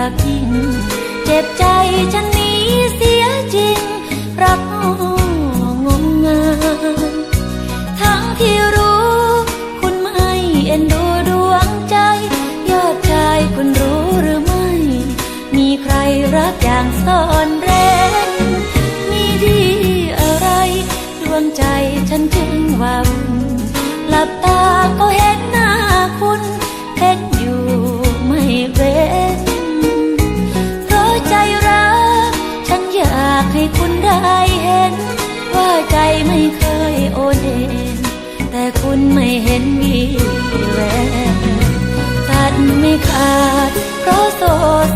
รักยิ่เจ็บใจฉันนี้เสียจริง รักงมงานทั้งที่รู้ คุณไม่เอ็นดูดวงใจ ยอดชายคุณรู้หรือไม่ มีใครรักอย่างซ่อ ยเห็น ว่าใจไม่เคยโอนเอ็นแต่คุณไม่เห็นวีแววตัดไม่ขาด เพราะโส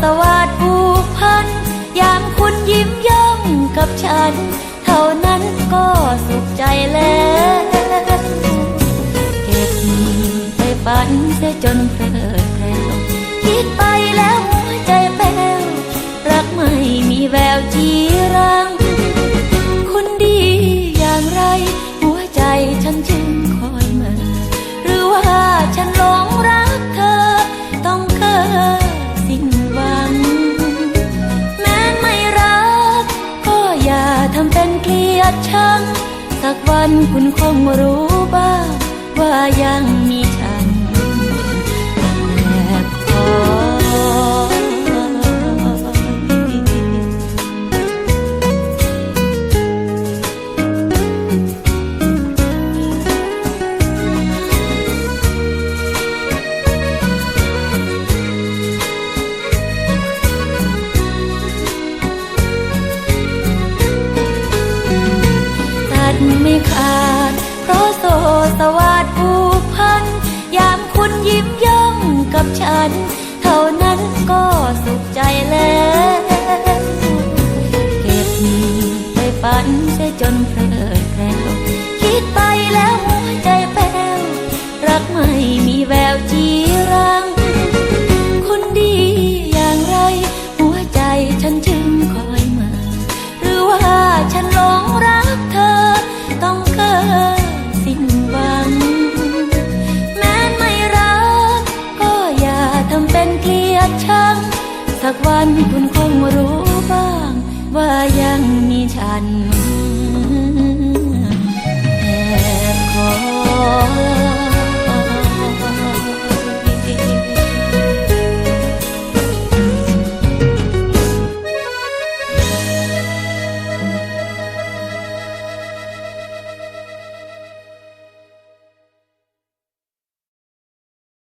สวัสดผูกพันยามคุณยิ้มย่องกับฉัน เท่านั้นก็สุขใจแล้ว เก็บไปฝันเสียจนเพลิ ดชัง สักวันคุณคงรู้บ้างว่ายังมี ฉัน เท่านั้นก็สุขใจ สักวันคุณคงรู้บ้าง ว่ายังมีฉัน